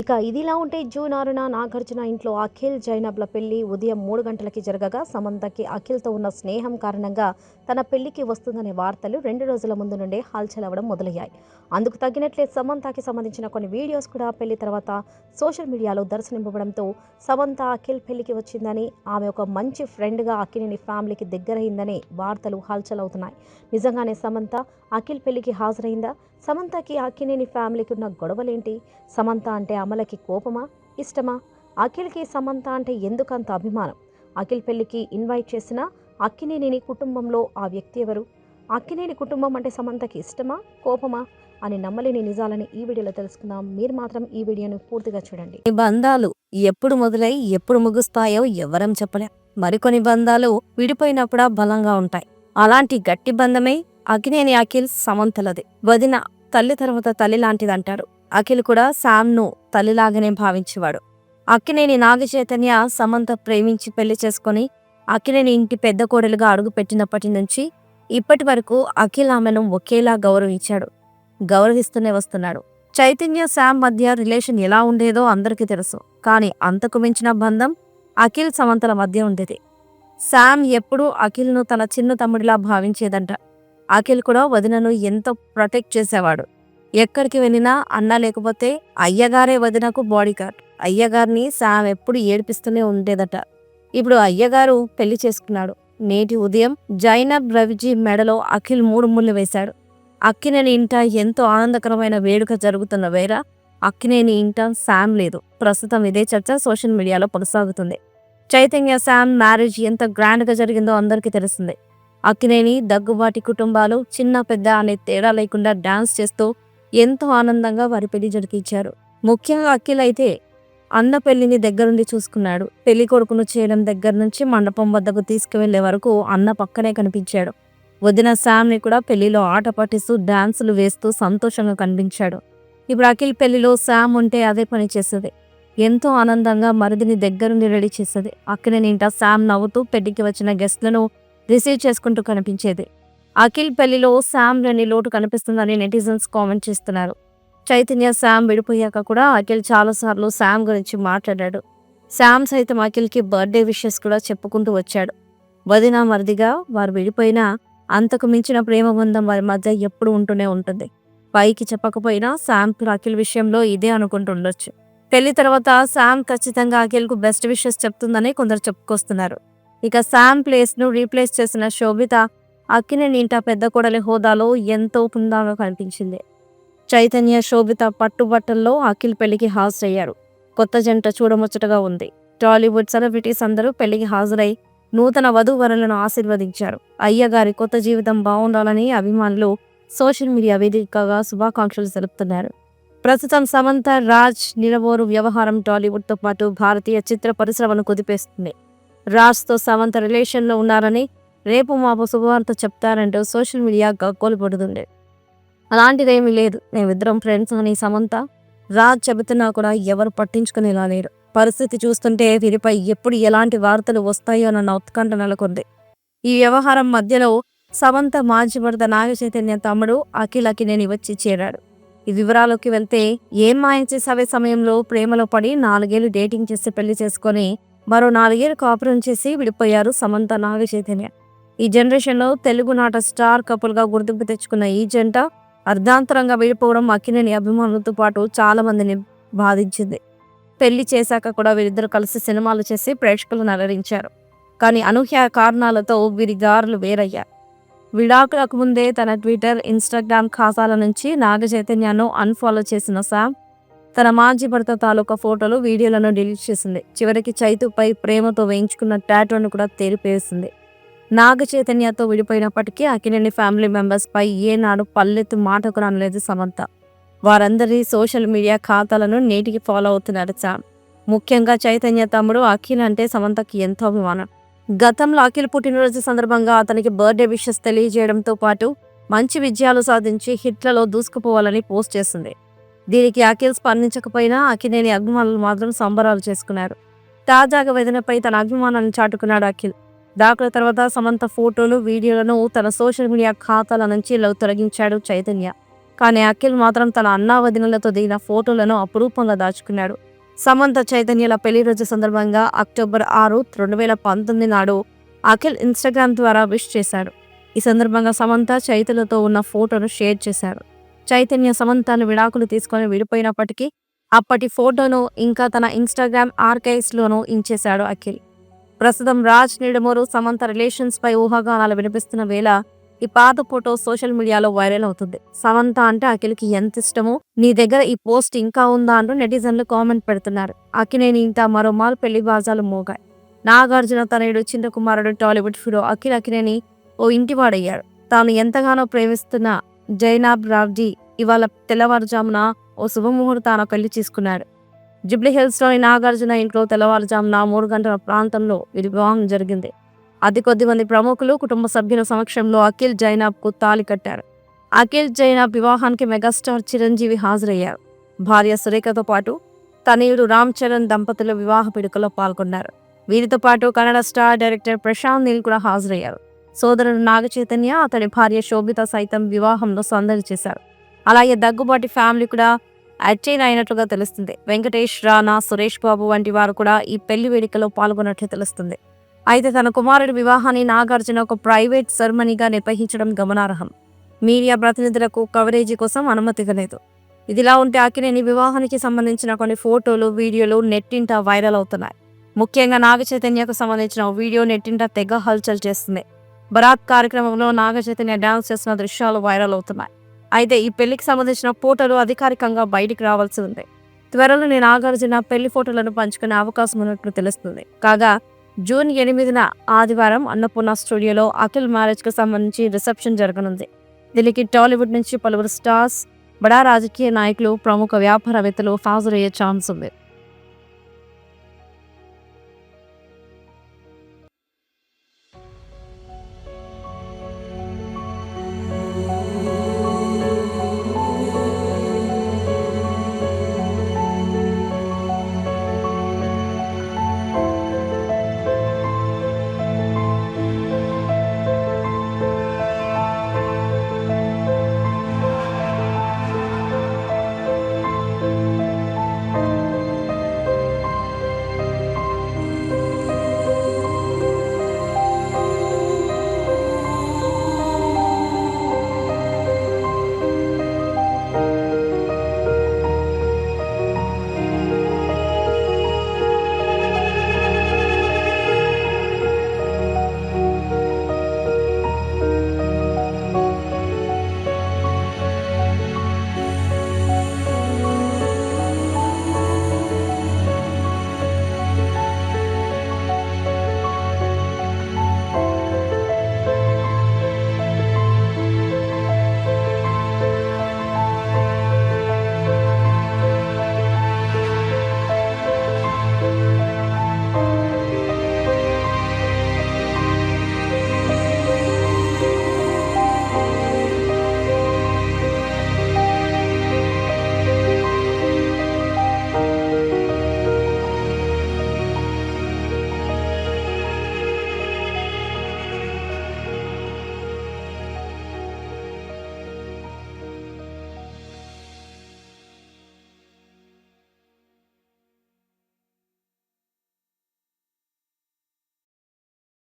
ఇక ఇదిలా ఉంటే జూన్ ఆరున నాగార్జున ఇంట్లో అఖిల్ జైనబ్ల పెళ్ళి ఉదయం మూడు గంటలకి జరగగా సమంతకి అఖిల్తో ఉన్న స్నేహం కారణంగా తన పెళ్ళికి వస్తుందనే వార్తలు రెండు రోజుల ముందు నుండే హల్చల్ అవ్వడం మొదలయ్యాయి. అందుకు తగ్గినట్లే సమంతకి సంబంధించిన కొన్ని వీడియోస్ కూడా పెళ్ళి తర్వాత సోషల్ మీడియాలో దర్శనమివ్వడంతో సమంత అఖిల్ పెళ్ళికి వచ్చిందని ఆమె ఒక మంచి ఫ్రెండ్గా అఖిల్ని ఫ్యామిలీకి దగ్గరైందనే వార్తలు హల్చల్ అవుతున్నాయి నిజంగానే సమంత అఖిల్ పెళ్ళికి హాజరైందా? సమంతకి అక్కినేని ఫ్యామిలీకి ఉన్న గొడవలేంటి? సమంత అంటే అమలకి కోపమా? ఇష్టమా? అఖిల్కి సమంత అంటే ఎందుకంత అభిమానం? అఖిల్ పెళ్ళికి ఇన్వైట్ చేసిన అక్కినేని కుటుంబంలో ఆ వ్యక్తి ఎవరు? అక్కినేని కుటుంబం అంటే సమంతకి ఇష్టమా? కోపమా? అని నమ్మలేని నిజాలని ఈ వీడియోలో తెలుసుకుందాం. మీరు మాత్రం ఈ వీడియోను పూర్తిగా చూడండి. ఈ బంధాలు ఎప్పుడు మొదలై ఎప్పుడు ముగుస్తాయో ఎవరం చెప్పలేం. మరికొన్ని బంధాలు విడిపోయినప్పుడా బలంగా ఉంటాయి. అలాంటి గట్టి బంధమే అగ్నేని అఖిల్ సమంతలది. వదిన తల్లి తర్వాత తల్లి లాంటిది అంటారు అఖిల్ కూడా శామ్ను తల్లిలాగానే భావించేవాడు. అక్కినేని నాగ చైతన్య సమంత ప్రేమించి పెళ్ళి చేసుకొని అక్కినేని ఇంటి పెద్ద కోడలుగా అడుగుపెట్టినప్పటి నుంచి ఇప్పటి వరకు అఖిల్ ఆమెను ఒకేలా గౌరవించాడు. గౌరవిస్తూనే వస్తున్నాడు. చైతన్య శామ్ మధ్య రిలేషన్ ఎలా ఉండేదో అందరికీ తెలుసు. కానీ అంతకు మించిన బంధం అఖిల్ సమంతల మధ్య ఉండేది. శామ్ ఎప్పుడూ అఖిల్ను తన చిన్న తమ్ముడిలా భావించేదంట. అఖిల్ కూడా వదినను ఎంతో ప్రొటెక్ట్ చేసేవాడు. ఎక్కడికి వెళ్ళినా అన్న లేకపోతే అయ్యగారే వదినకు బాడీ గార్డ్ అయ్యగారిని సామ్ ఎప్పుడు ఏడిపిస్తూనే ఉండేదట. ఇప్పుడు అయ్యగారు పెళ్ళి చేసుకున్నాడు. నేటి ఉదయం జైనబ్ రవిజీ మెడలో అఖిల్ మూడు ముళ్ళు వేశాడు. అక్కినేని ఇంట ఎంతో ఆనందకరమైన వేడుక జరుగుతున్న వేళ అక్కినేని ఇంట శామ్ లేదు. ప్రస్తుతం ఇదే చర్చ సోషల్ మీడియాలో కొనసాగుతుంది. చైతన్య శామ్ మ్యారేజ్ ఎంత గ్రాండ్గా జరిగిందో అందరికీ తెలిసిందే అక్కినేని దగ్గుబాటి కుటుంబాలు చిన్న పెద్ద అనే తేడా లేకుండా డాన్స్ చేస్తూ ఎంతో ఆనందంగా వారి పెళ్ళి జరిగించారు ముఖ్యంగా అఖిల్ అయితే అన్న పెళ్ళిని దగ్గరుండి చూసుకున్నాడు. పెళ్ళి కొడుకును చేయడం దగ్గర నుంచి మండపం వద్దకు తీసుకువెళ్ళే వరకు అన్న పక్కనే కనిపించాడు. వదిన శామ్ని కూడా పెళ్ళిలో ఆట పట్టిస్తూ డాన్సులు వేస్తూ సంతోషంగా కనిపించాడు. ఇప్పుడు అఖిల్ పెళ్ళిలో శామ్ ఉంటే అదే పని చేసేది. ఎంతో ఆనందంగా మరిదిని దగ్గరుండి రెడీ చేసేది. అక్కనే నింట శామ్ నవ్వుతూ పెళ్ళికి వచ్చిన గెస్ట్లను రిసీవ్ చేసుకుంటూ కనిపించేది. అఖిల్ పెళ్ళిలో శామ్ లేని లోటు కనిపిస్తుందని నెటిజన్స్ కామెంట్ చేస్తున్నారు. చైతన్య శామ్ విడిపోయాక కూడా అఖిల్ చాలాసార్లు శామ్ గురించి మాట్లాడాడు. శామ్ సైతం అఖిల్కి బర్త్డే విషెస్ కూడా చెప్పుకుంటూ వచ్చాడు. వదిన మరిదిగా వారు విడిపోయినా అంతకు మించిన ప్రేమ బంధం వారి మధ్య ఎప్పుడు ఉంటూనే ఉంటుంది. పైకి చెప్పకపోయినా శామ్ అఖిల్ విషయంలో ఇదే అనుకుంటుండొచ్చు. పెళ్ళి తర్వాత శామ్ ఖచ్చితంగా అఖిల్కు బెస్ట్ విషెస్ చెప్తుందని కొందరు చెప్పుకొస్తున్నారు. ఇక శామ్ ప్లేస్ను రీప్లేస్ చేసిన శోభిత అక్కినేని ఇంట పెద్ద కొడలి హోదాలో ఎంతో పుందాగా కనిపించింది. చైతన్య శోభిత పట్టుబట్టల్లో అఖిల్ పెళ్ళికి హాజరయ్యారు. కొత్త జంట చూడముచ్చటగా ఉంది. టాలీవుడ్ సెలబ్రిటీస్ అందరూ పెళ్ళికి హాజరై నూతన వధూవరులను ఆశీర్వదించారు. అయ్యగారి కొత్త జీవితం బాగుండాలని అభిమానులు సోషల్ మీడియా వేదికగా శుభాకాంక్షలు తెలుపుతున్నారు. ప్రస్తుతం సమంత రాజ్ నిలవోరు వ్యవహారం టాలీవుడ్తో పాటు భారతీయ చిత్ర పరిశ్రమను కుదిపేస్తుంది. రాజ్తో సమంత రిలేషన్లో ఉన్నారని రేపు మాపు శుభవార్త చెప్తారంటూ సోషల్ మీడియా గగ్గోలు పడుతుండే అలాంటిదేమీ లేదు. మేమిద్దరం ఫ్రెండ్స్ అని సమంత రాజ్ చెబుతున్నా కూడా ఎవరు పట్టించుకునేలా లేరు. పరిస్థితి చూస్తుంటే వీరిపై ఎప్పుడు ఎలాంటి వార్తలు వస్తాయోనన్న ఉత్కంఠ నెలకొంది. ఈ వ్యవహారం మధ్యలో సమంత మాజీ భర్త నాగ చైతన్య తమ్ముడు అఖిలకి నేను వచ్చి చేరాడు. ఈ వివరాల్లోకి వెళ్తే ఏం మాయం చేసావే సమయంలో ప్రేమలో పడి నాలుగేళ్ళు డేటింగ్ చేసి పెళ్ళి చేసుకొని మరో నాలుగేళ్ళు కాపురం చేసి విడిపోయారు సమంత నాగ చైతన్య. ఈ జనరేషన్లో తెలుగు నాట స్టార్ కపుల్గా గుర్తింపు తెచ్చుకున్న ఈ జంట అర్ధాంతరంగా విడిపోవడం అక్కినేని అభిమానులతో పాటు చాలా మందిని బాధించింది. పెళ్ళి చేశాక కూడా వీరిద్దరు కలిసి సినిమాలు చేసి ప్రేక్షకులను అలరించారు. కానీ అనూహ్య కారణాలతో వీరి దారులు వేరయ్యారు విడాకులకు ముందే తన ట్విట్టర్ ఇన్స్టాగ్రామ్ ఖాతాల నుంచి నాగ చైతన్యను అన్ఫాలో చేసిన శామ్ తన మాజీ భర్త తాలూకా ఫోటోలు వీడియోలను డిలీట్ చేసింది. చివరికి చైతుపై ప్రేమతో వేయించుకున్న టాటోను కూడా తేలిపేసింది నాగ చైతన్యతో విడిపోయినప్పటికీ అఖిలేని ఫ్యామిలీ మెంబర్స్ పై ఏనాడు పల్లెత్తు మాటకు రానలేదు సమంత. వారందరి సోషల్ మీడియా ఖాతాలను నేటికి ఫాలో అవుతున్నారు చామ్ ముఖ్యంగా చైతన్య తమ్ముడు అఖిల్ అంటే సమంతకి ఎంతో అభిమానం. గతంలో అఖిల్ పుట్టినరోజు సందర్భంగా అతనికి బర్త్డే విషెస్ తెలియజేయడంతో పాటు మంచి విజయాలు సాధించి హిట్లలో దూసుకుపోవాలని పోస్ట్ చేసింది. దీనికి అఖిల్ స్పందించకపోయినా అఖిలేని అభిమానులు మాత్రం సంబరాలు చేసుకున్నారు. తాజాగా వేదనపై తన అభిమానాన్ని చాటుకున్నాడు అఖిల్. దాఖల తర్వాత సమంత ఫోటోలు వీడియోలను తన సోషల్ మీడియా ఖాతాల నుంచి తొలగించాడు చైతన్య. కానీ అఖిల్ మాత్రం తన అన్నా వదినలతో దిగిన ఫోటోలను అపురూపంగా దాచుకున్నాడు. సమంత చైతన్యల పెళ్ళి రోజు సందర్భంగా అక్టోబర్ ఆరు రెండు వేల పంతొమ్మిది నాడు అఖిల్ ఇన్స్టాగ్రామ్ ద్వారా విష్ చేశాడు. ఈ సందర్భంగా సమంత చైతన్యతో ఉన్న ఫోటోను షేర్ చేశారు. చైతన్య సమంతను విడాకులు తీసుకొని విడిపోయినప్పటికీ అప్పటి ఫోటోను ఇంకా తన ఇన్స్టాగ్రామ్ ఆర్కైవ్స్లోనూ ఇంచేశాడు అఖిల్. ప్రస్తుతం రాజ్ నిడమూరు సమంత రిలేషన్స్ పై ఊహాగానాలు వినిపిస్తున్న వేళ ఈ పాత ఫోటో సోషల్ మీడియాలో వైరల్ అవుతుంది. సమంత అంటే అఖిల్కి ఎంత ఇష్టమో నీ దగ్గర ఈ పోస్ట్ ఇంకా ఉందా అంటూ నెటిజన్లు కామెంట్ పెడుతున్నారు. అఖినేని ఇంకా మరోమారు పెళ్ళి బాజాలు మోగాయి. నాగార్జున తనయుడు చిన్న కుమారుడు టాలీవుడ్ హీరో అఖిల్ అఖిలేని ఓ ఇంటివాడయ్యాడు. తాను ఎంతగానో ప్రేమిస్తున్న జైనాబ్ రావ్జీ ఇవాళ తెల్లవారుజామున ఓ శుభముహూర్తాన పెళ్ళి చేసుకున్నాడు జుబ్లీ హిల్స్లోని నాగార్జున ఇంట్లో తెల్లవారుజామున మూడు గంటల ప్రాంతంలో వీరి వివాహం జరిగింది. అతి కొద్ది మంది ప్రముఖులు కుటుంబ సభ్యుల సమక్షంలో అఖిల్ జైనాబ్కు తాళి కట్టారు. అఖిల్ జైనాబ్ వివాహానికి మెగాస్టార్ చిరంజీవి హాజరయ్యారు. భార్య సురేఖతో పాటు తనయుడు రామ్ చరణ్ దంపతులు వివాహ పిడుకలో పాల్గొన్నారు. వీరితో పాటు కన్నడ స్టార్ డైరెక్టర్ ప్రశాంత్ నీల్ కూడా హాజరయ్యారు. సోదరుడు నాగచైతన్య అతడి భార్య శోభిత సైతం వివాహంలో సందడి చేశారు. అలాగే దగ్గుబాటి ఫ్యామిలీ కూడా అటైన్ అయినట్లుగా తెలుస్తుంది. వెంకటేష్ రానా సురేష్ బాబు వంటి వారు కూడా ఈ పెళ్ళి వేడుకలో పాల్గొన్నట్లు తెలుస్తుంది. అయితే తన కుమారుడి వివాహాన్ని నాగార్జున ఒక ప్రైవేట్ సెరమనీగా నిర్వహించడం గమనార్హం. మీడియా ప్రతినిధులకు కవరేజీ కోసం అనుమతిగలేదు ఇదిలా ఉంటే అక్కినేని వివాహానికి సంబంధించిన కొన్ని ఫోటోలు వీడియోలు నెట్టింట వైరల్ అవుతున్నాయి. ముఖ్యంగా నాగ చైతన్యకు సంబంధించిన వీడియో నెట్టింట తెగ హల్చల్ చేస్తుంది. బరాత్ కార్యక్రమంలో నాగచైతన్య డాన్స్ చేసిన దృశ్యాలు వైరల్ అవుతున్నాయి. అయితే ఈ పెళ్ళికి సంబంధించిన ఫోటోలు అధికారికంగా బయటికి రావాల్సి ఉంది. త్వరలోనే నాగార్జున పెళ్ళి ఫోటోలను పంచుకునే అవకాశం ఉన్నట్లు తెలుస్తుంది. కాగా జూన్ ఎనిమిదిన ఆదివారం అన్నపూర్ణ స్టూడియోలో అఖిల్ మ్యారేజ్కి సంబంధించి రిసెప్షన్ జరగనుంది. దీనికి టాలీవుడ్ నుంచి పలువురు స్టార్స్ బడా రాజకీయ నాయకులు ప్రముఖ వ్యాపారవేత్తలు హాజరయ్యే ఛాన్స్ ఉంది.